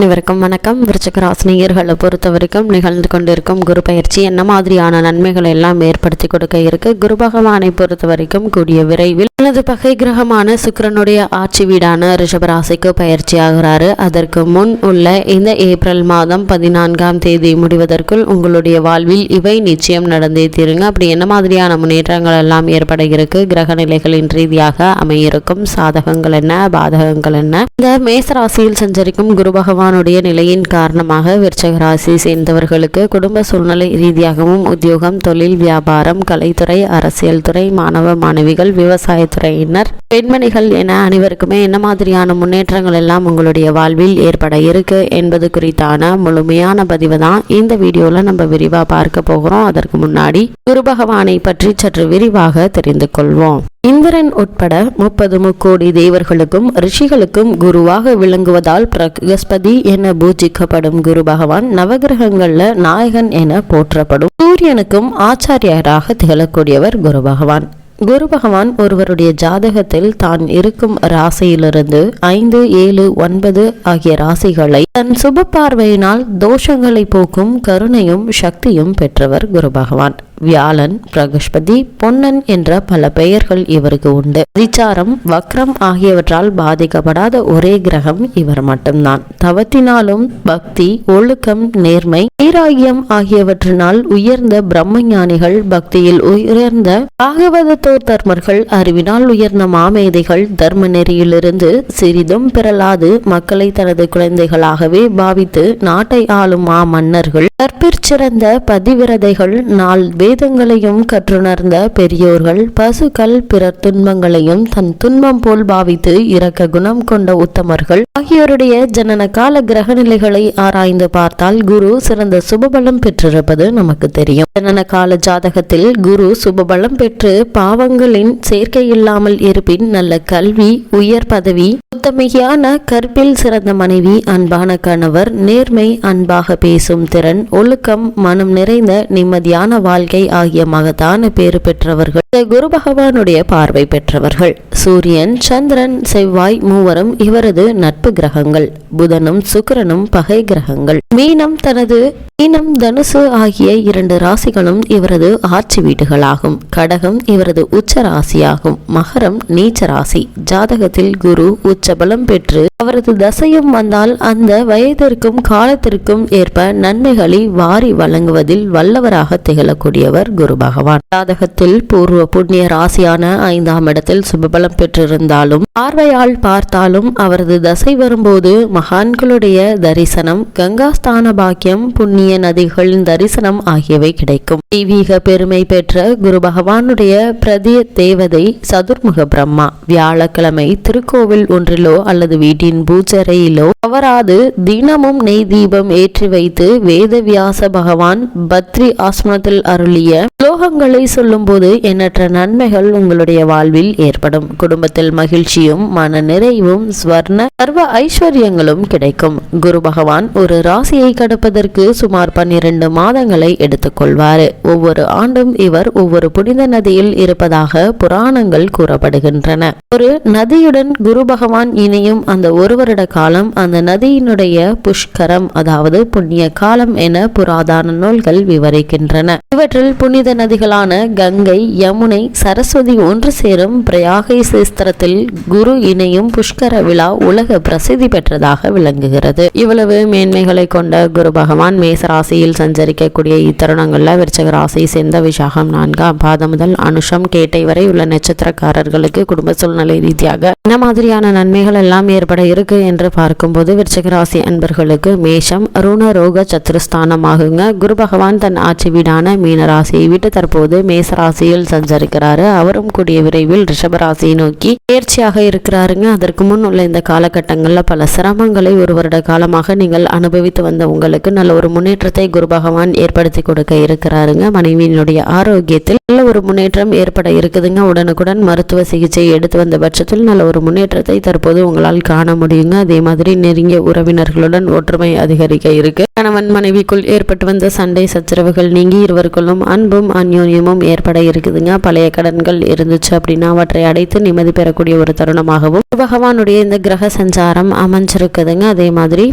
அனைவருக்கும் வணக்கம். விருச்சக ராசினியர்களை பொறுத்த வரைக்கும் நிகழ்ந்து கொண்டிருக்கும் குரு பயிற்சி என்ன மாதிரியான நன்மைகளை எல்லாம் ஏற்படுத்தி கொடுக்க இருக்கு? குரு பகவானை பொறுத்த வரைக்கும் கூடிய விரைவில் தனது பகை கிரகமான சுக்கிரனுடைய ஆட்சி வீடான ரிஷபராசிக்கு பயிற்சி ஆகிறாரு. அதற்கு முன் உள்ள இந்த ஏப்ரல் மாதம் பதினான்காம் தேதி முடிவதற்குள் உங்களுடைய வாழ்வில் இவை நிச்சயம் நடந்தே தீருங்க. அப்படி என்ன மாதிரியான முன்னேற்றங்கள் எல்லாம் ஏற்பட இருக்கு? கிரக நிலைகளின் ரீதியாக அமையிருக்கும் சாதகங்கள் என்ன? பாதகங்கள் என்ன? இந்த மேசராசியில் சஞ்சரிக்கும் குரு பகவானுடைய நிலையின் காரணமாக விருச்சக ராசி சேர்ந்தவர்களுக்கு குடும்ப சூழ்நிலை ரீதியாகவும் உத்தியோகம் தொழில் வியாபாரம் கலைத்துறை அரசியல் துறை மாணவ மாணவிகள் விவசாயத்துறையினர் பெண்மணிகள் என அனைவருக்குமே என்ன மாதிரியான முன்னேற்றங்கள் எல்லாம் உங்களுடைய வாழ்வில் ஏற்பட இருக்கு என்பது குறித்தான முழுமையான பதிவு தான் இந்த வீடியோல நம்ம விரிவா பார்க்க போகிறோம். அதற்கு முன்னாடி குரு பகவானை பற்றி சற்று விரிவாக தெரிந்து கொள்வோம். இந்திரன் உட்பட முப்பது முக்கோடி தேவர்களுக்கும் ரிஷிகளுக்கும் குருவாக விளங்குவதால் பிரகஸ்பதி என பூஜிக்கப்படும் குரு பகவான் நவகிரகங்கள்ல நாயகன் என போற்றப்படும். சூரியனுக்கும் ஆச்சாரியராக திகழக்கூடியவர் குரு பகவான். குரு பகவான் ஒருவருடைய ஜாதகத்தில் தான் இருக்கும் ராசியிலிருந்து ஐந்து ஏழு ஒன்பது ஆகிய ராசிகளை தன் சுப பார்வையினால் தோஷங்களை போக்கும் கருணையும் சக்தியும் பெற்றவர் குரு பகவான். வியாழன் பிரகஸ்பதி பொன்னன் என்ற பல பெயர்கள் இவருக்கு உண்டு. அதிச்சாரம் வக்ரம் ஆகியவற்றால் பாதிக்கப்படாத ஒரே கிரகம் இவர் மட்டும்தான். தவத்தினாலும் பக்தி ஒழுக்கம் நேர்மை வைராகியம் ஆகியவற்றினால் உயர்ந்த பிரம்மஞானிகள் பக்தியில் உயர்ந்த பாகவதத்தோர் தர்மர்கள் அறிவினால் உயர்ந்த மாமேதைகள் தர்ம நெறியிலிருந்து சிறிதும் பிறலாது மக்களை தனது குழந்தைகளாகவே பாவித்து நாட்டை ஆளும் மா மன்னர்கள் கற்பிற்சிறந்த பதிவிரதைகள் நாள் வேதங்களையும் கற்றுணர்ந்த பெரியோர்கள் பசுக்கள் பிறர் துன்பங்களையும் தன் துன்பம் போல் பாவித்து இறக்க குணம் கொண்ட உத்தமர்கள். ஆகியோருடைய ஜனன கால கிரகநிலைகளை ஆராய்ந்து பார்த்தால் குரு சிறந்த சுபபலம் பெற்றிருப்பது நமக்கு தெரியும். ஜனன கால ஜாதகத்தில் குரு சுபபலம் பெற்று பாவங்களின் சேர்க்கை இல்லாமல் இருப்பின் நல்ல கல்வி உயர் பதவி உத்தமையான கற்பில் சிறந்த மனைவி அன்பான கணவர் நேர்மை அன்பாக பேசும் திறன் ஒழுக்கம் மனம் நிறைந்த நிம்மதியான வாழ்க்கை ஆகிய மகத்தான பேறு பெற்றவர்கள். இந்த குரு பகவானுடைய பார்வை பெற்றவர்கள். சூரியன் சந்திரன் செவ்வாய் மூவரும் இவரது நட்பு கிரகங்கள். புதனும் சுக்கிரனும் பகை கிரகங்கள். மீனம் தனது மீனம் தனுசு ஆகிய இரண்டு ராசிகளும் இவரது ஆட்சி வீடுகளாகும். கடகம் இவரது உச்ச ராசியாகும் மகரம் நீச்ச ராசி ஜாதகத்தில் குரு உச்ச பலம் பெற்று அவரது தசையும் வந்தால் அந்த வயதிற்கும் காலத்திற்கும் ஏற்ப நன்மைகளை வாரி வழங்குவதில் வல்லவராக திகழக்கூடியவர் குரு பகவான். ஜாதகத்தில் பூர்வ புண்ணிய ராசியான ஐந்தாம் இடத்தில் சுபபலம் பெற்றிருந்தாலும் பார்வையால் பார்த்தாலும் அவரது தசை வரும்போது மகான்களுடைய தரிசனம் கங்காஸ்தான பாக்கியம் புண்ணிய புண்ணிய நதிகளின் தரிசனம் ஆகியவை கிடைக்கும். தெய்வீக பெருமை பெற்ற குரு பகவானுடைய பிரதிய தேவதை சதுர்முக பிரம்மா. வியாழக்கிழமை திருக்கோவில் ஒன்றிலோ அல்லது வீட்டின் பூச்சரையிலோ அவராது தினமும் நெய் தீபம் ஏற்றி வைத்து வேதவியாச பகவான் பத்ரி ஆசிரமத்தில் அருளிய ஸ்லோகங்களை சொல்லும்போது எண்ணற்ற நன்மைகள் உங்களுடைய வாழ்வில் ஏற்படும். குடும்பத்தில் மகிழ்ச்சியும் மன நிறைவும் ஸ்வர்ண சர்வ ஐஸ்வர்யங்களும் கிடைக்கும். குரு பகவான் ஒரு ராசியை கடப்பதற்கு சுமார் சுமார் பன்னிரண்டு மாதங்களை எடுத்துக்கொள்வார். ஒவ்வொரு ஆண்டும் இவர் ஒவ்வொரு புனித நதியில் இருப்பதாக புராணங்கள் கூறப்படுகின்றன. ஒரு நதியுடன் குரு பகவான் இணையும் அந்த ஒரு வருட காலம் அந்த நதியினுடைய புஷ்கரம் அதாவது புண்ணிய காலம் என புராதான நூல்கள் விவரிக்கின்றன. இவற்றில் புனித நதிகளான கங்கை யமுனை சரஸ்வதி ஒன்று சேரும் பிரயாகை சேஸ்திரத்தில் குரு இணையும் புஷ்கர விழா உலக பிரசித்தி பெற்றதாக விளங்குகிறது. இவ்வளவு மேன்மைகளை கொண்ட குரு பகவான் ராசியில் சஞ்சரிக்கக்கூடிய இத்தருணங்களில் விருச்சக ராசியை சேர்ந்த விசாகம் நான்காம் பாதம் முதல் அனுஷம் கேட்டை வரை உள்ள நட்சத்திரக்காரர்களுக்கு குடும்ப சூழ்நிலை ரீதியாக என்ன மாதிரியான நன்மைகள் எல்லாம் ஏற்பட இருக்கு என்று பார்க்கும்போது விருச்சக ராசி அன்பர்களுக்கு மேஷம் ருண ரோக சத்துருஸ்தானமாகுங்க குரு பகவான் தன் ஆட்சி வீடான மீன ராசியை விட்டு தற்போது மேச ராசியில் சஞ்சரிக்கிறாரு. அவரும் கூடிய விரைவில் ரிஷப ராசியை நோக்கி பயிற்சியாக இருக்கிறாருங்க. அதற்கு முன் உள்ள இந்த காலகட்டங்களில் பல சிரமங்களை ஒரு வருட காலமாக நீங்கள் அனுபவித்து வந்த உங்களுக்கு நல்ல ஒரு முன்னேற்றத்தை குரு பகவான் ஏற்படுத்தி கொடுக்க இருக்கிறாருங்க. மனைவியினுடைய ஆரோக்கியத்தில் நல்ல ஒரு முன்னேற்றம் ஏற்பட இருக்குதுங்க. உடனுக்குடன் மருத்துவ சிகிச்சை எடுத்து வந்த பட்சத்தில் நல்ல ஒரு முன்னேற்றத்தை தற்போது உங்களால் காண முடியுங்க. அதே மாதிரி நெருங்கிய உறவினர்களுடன் ஒற்றுமை அதிகரிக்க இருக்கு. கணவன் மனைவிக்குள் ஏற்பட்டு வந்த சண்டை சச்சரவுகள் நீங்கி இருவருக்குள்ளும் அன்பும் அந்யோன்யமும் ஏற்பட இருக்குதுங்க. பழைய கடன்கள் இருந்துச்சு அப்படின்னா அவற்றை அடைத்து நிம்மதி பெறக்கூடிய ஒரு தருணமாகவும் பகவானுடைய இந்த கிரக சஞ்சாரம் அமைஞ்சிருக்குதுங்க. அதே மாதிரி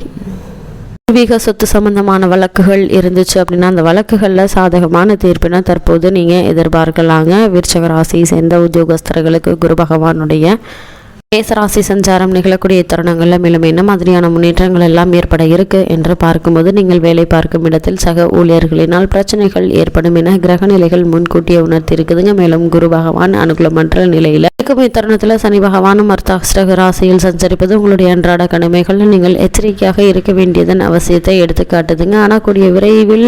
பூர்வீக சொத்து சம்பந்தமான வழக்குகள் இருந்துச்சு அப்படின்னா அந்த வழக்குகளில் சாதகமான தீர்ப்பினை தற்போது நீங்கள் எதிர்பார்க்கலாங்க. விருச்சக ராசியை சேர்ந்த உத்தியோகஸ்தர்களுக்கு குரு பகவானுடைய மேசராசி சஞ்சாரம் நிகழக்கூடிய தருணங்களில் மேலும் என்ன மாதிரியான முன்னேற்றங்கள் எல்லாம் ஏற்பட இருக்கு என்று பார்க்கும்போது நீங்கள் வேலை பார்க்கும் இடத்தில் சக ஊழியர்களினால் பிரச்சனைகள் ஏற்படும் என கிரக நிலைகள் முன்கூட்டியே உணர்த்தி இருக்குதுங்க மேலும் குரு பகவான் அனுகூலமற்ற நிலையில இருக்கும். இத்தருணத்தில் சனி பகவானும் அர்த்தாஷ்டக ராசியில் சஞ்சரிப்பது உங்களுடைய அன்றாட கடமைகள். நீங்கள் எச்சரிக்கையாக இருக்க வேண்டியதன் அவசியத்தை எடுத்து காட்டுதுங்க. ஆனால் கூடிய விரைவில்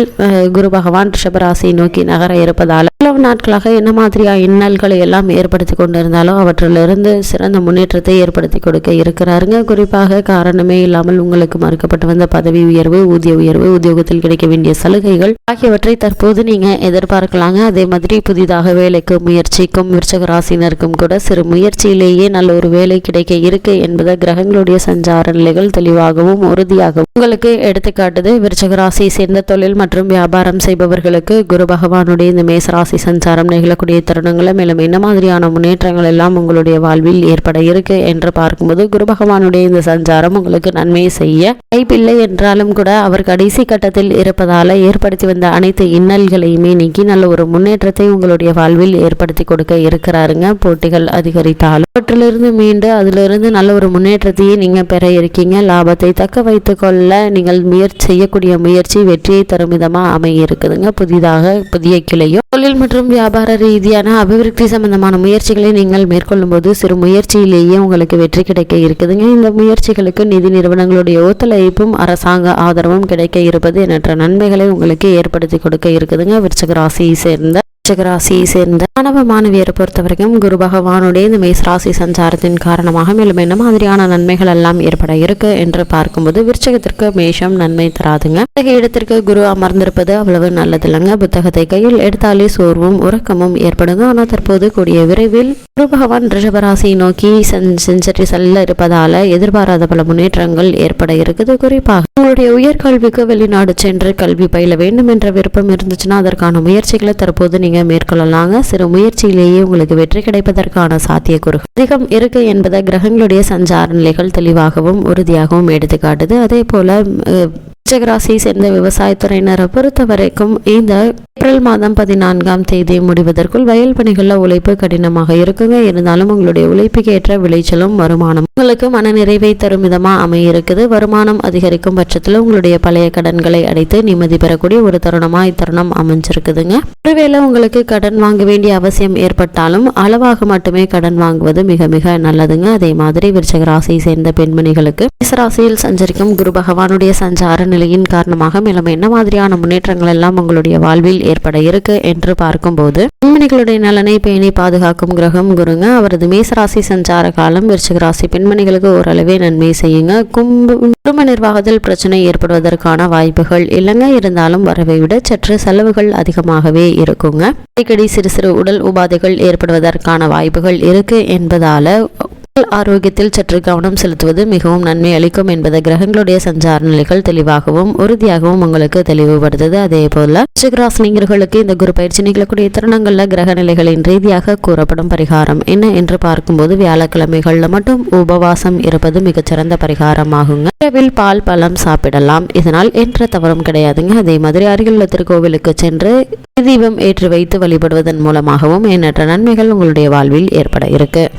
குரு பகவான் ரிஷபராசியை நோக்கி நகர இருப்பதால் இவ்வளவு நாட்களாக என்ன மாதிரியா இன்னல்களை எல்லாம் ஏற்படுத்தி கொண்டிருந்தாலும் அவற்றிலிருந்து சிறந்த முன்னேற்ற முன்னேற்றத்தை ஏற்படுத்தி கொடுக்க இருக்கிறாருங்க. குறிப்பாக காரணமே இல்லாமல் உங்களுக்கு மறுக்கப்பட்டு வந்த பதவி உயர்வு ஊதிய உயர்வு உத்தியோகத்தில் கிடைக்க வேண்டிய சலுகைகள் ஆகியவற்றை தற்போது நீங்க எதிர்பார்க்கலாங்க. அதே மாதிரி புதிதாக வேலைக்கு முயற்சிக்கும் விருச்சக ராசினருக்கும் கூட சிறு முயற்சியிலேயே நல்ல ஒரு வேலை கிடைக்க இருக்கு என்பதை கிரகங்களுடைய சஞ்சார நிலைகள் தெளிவாகவும் உறுதியாகவும் உங்களுக்கு எடுத்துக்காட்டுது விருச்சக ராசியை சேர்ந்த தொழில் மற்றும் வியாபாரம் செய்பவர்களுக்கு குரு பகவானுடைய இந்த மேசராசி சஞ்சாரம் நிகழக்கூடிய தருணங்களை மேலும் என்ன மாதிரியான முன்னேற்றங்கள் எல்லாம் உங்களுடைய வாழ்வில் ஏற்பட இருக்கு என்று பார்க்கும்போது குரு பகவானுடைய இந்த சஞ்சாரம் உங்களுக்கு நன்மையை செய்ய வாய்ப்பில்லை என்றாலும் கூட அவர் கடைசி கட்டத்தில் இருப்பதால ஏற்படுத்தி வந்த அனைத்து இன்னல்களையுமே நீக்கி நல்ல ஒரு முன்னேற்றத்தை உங்களுடைய வாழ்வில் ஏற்படுத்தி கொடுக்க இருக்கிறாருங்க. போட்டிகள் அதிகரித்தாலும் அவற்றிலிருந்து மீண்டு அதிலிருந்து நல்ல ஒரு முன்னேற்றத்தையே நீங்கள் பெற இருக்கீங்க. லாபத்தை தக்க வைத்துக்கொள்ள நீங்கள் முயற்சி செய்யக்கூடிய முயற்சி வெற்றியை தரும் விதமாக அமைய இருக்குதுங்க புதிதாக புதிய கிளையும் தொழில் மற்றும் வியாபார ரீதியான அபிவிருத்தி சம்பந்தமான முயற்சிகளை நீங்கள் மேற்கொள்ளும் போது சிறு முயற்சியிலேயே உங்களுக்கு வெற்றி கிடைக்க இருக்குதுங்க. இந்த முயற்சிகளுக்கு நிதி நிறுவனங்களுடைய ஒத்துழைப்பும் அரசாங்க ஆதரவும் கிடைக்க இருப்பது எண்ணற்ற நன்மைகளை உங்களுக்கு ஏற்படுத்தி கொடுக்க இருக்குதுங்க. விருச்சக ராசியை சேர்ந்த விருச்சிக ராசியை சேர்ந்த மாணவ மாணவியரை பொறுத்த வரைக்கும் குரு பகவானுடைய இந்த மேஸ் ராசி சஞ்சாரத்தின் காரணமாக மேலும் என்ன மாதிரியான நன்மைகள் எல்லாம் ஏற்பட இருக்கு என்று பார்க்கும்போது விருச்சகத்திற்கு மேஷம் நன்மை தராதுங்க. புத்தக இடத்திற்கு குரு அமர்ந்திருப்பது அவ்வளவு நல்லதில்லைங்க. புத்தகத்தை கையில் எடுத்தாலே சோர்வும் உறக்கமும் ஏற்படுங்க. ஆனால் தற்போது கூடிய விரைவில் குரு பகவான் ரிஷபராசியை நோக்கி சென்- செஞ்சரி செல்ல இருப்பதால எதிர்பாராத பல முன்னேற்றங்கள் ஏற்பட இருக்குது. குறிப்பாக உங்களுடைய உயர்கல்விக்கு வெளிநாடு சென்று கல்வி பயில வேண்டும் என்ற விருப்பம் இருந்துச்சுன்னா அதற்கான முயற்சிகளை தற்போது நீங்க மேற்கொள்ளலாங்க. சிறு முயற்சியிலேயே உங்களுக்கு வெற்றி கிடைப்பதற்கான சாத்தியக்கூறு அதிகம் இருக்கு என்பதை கிரகங்களுடைய சஞ்சார நிலைகள் தெளிவாகவும் உறுதியாகவும் எடுத்துக்காட்டுது. அதே போல விருச்சிகராசியை சேர்ந்த விவசாயத்துறையினரை பொறுத்த வரைக்கும் இந்த ஏப்ரல் மாதம் பதினான்காம் தேதி முடிவதற்குள் வயல் பணிகளில் உழைப்பு கடினமாக இருக்குங்க. இருந்தாலும் உங்களுடைய உழைப்புக்கு ஏற்ற விளைச்சலும் வருமானம் உங்களுக்கு மன நிறைவை தரும் விதமாக அமையிருக்குது. வருமானம் அதிகரிக்கும் பட்சத்தில் உங்களுடைய பழைய கடன்களை அடைத்து நிம்மதி பெறக்கூடிய ஒரு தருணமாக இத்தருணம் அமைஞ்சிருக்குதுங்க. ஒருவேளை உங்களுக்கு கடன் வாங்க வேண்டிய அவசியம் ஏற்பட்டாலும் அளவாக மட்டுமே கடன் வாங்குவது மிக மிக நல்லதுங்க. அதே மாதிரி விருச்சக ராசியை சேர்ந்த பெண்மணிகளுக்கு ராசியில் சஞ்சரிக்கும் குரு பகவானுடைய சஞ்சார நிலையின் காரணமாக மேலும் என்ன மாதிரியான முன்னேற்றங்கள் எல்லாம் உங்களுடைய வாழ்வில் ஏற்பட இருக்கு என்று பார்க்கும்போது பெண்மணிகளுடைய நலனை பேணி பாதுகாக்கும் கிரகம் குருங்க. அவரது மேசராசி சஞ்சார காலம் விருச்சிக ராசி பெண்மணிகளுக்கு ஓரளவே நன்மை செய்யுங்க. கும்ப குடும்ப நிர்வாகத்தில் பிரச்சனை ஏற்படுவதற்கான வாய்ப்புகள் இல்லைங்க. இருந்தாலும் வரவை விட சற்று செலவுகள் அதிகமாகவே இருக்குங்க. அடிக்கடி சிறு சிறு உடல் உபாதைகள் ஏற்படுவதற்கான வாய்ப்புகள் இருக்கு என்பதால ஆரோக்கியத்தில் சற்று கவனம் செலுத்துவது மிகவும் நன்மை அளிக்கும் என்பதை கிரகங்களுடைய சஞ்சார நிலைகள் தெளிவாகவும் உறுதியாகவும் உங்களுக்கு தெளிவுபடுத்துது. அதே போல சிகராசினியர்களுக்கு இந்த குரு பயிற்சி நிகழக்கூடிய தருணங்கள்ல கிரக நிலைகளின் ரீதியாக கூறப்படும் பரிகாரம் என்ன என்று பார்க்கும்போது வியாழக்கிழமைகளில் மட்டும் உபவாசம் இருப்பது மிகச்சிறந்த பரிகாரமாகுங்க. இரவில் பால் பழம் சாப்பிடலாம். இதனால் என்ற தவறும் கிடையாதுங்க. அதே மாதிரி அருகிலுள்ள திருக்கோவிலுக்கு சென்று தீபம் ஏற்றி வைத்து வழிபடுவதன் மூலமாகவும் எண்ணற்ற நன்மைகள் உங்களுடைய வாழ்வில் ஏற்பட இருக்கு.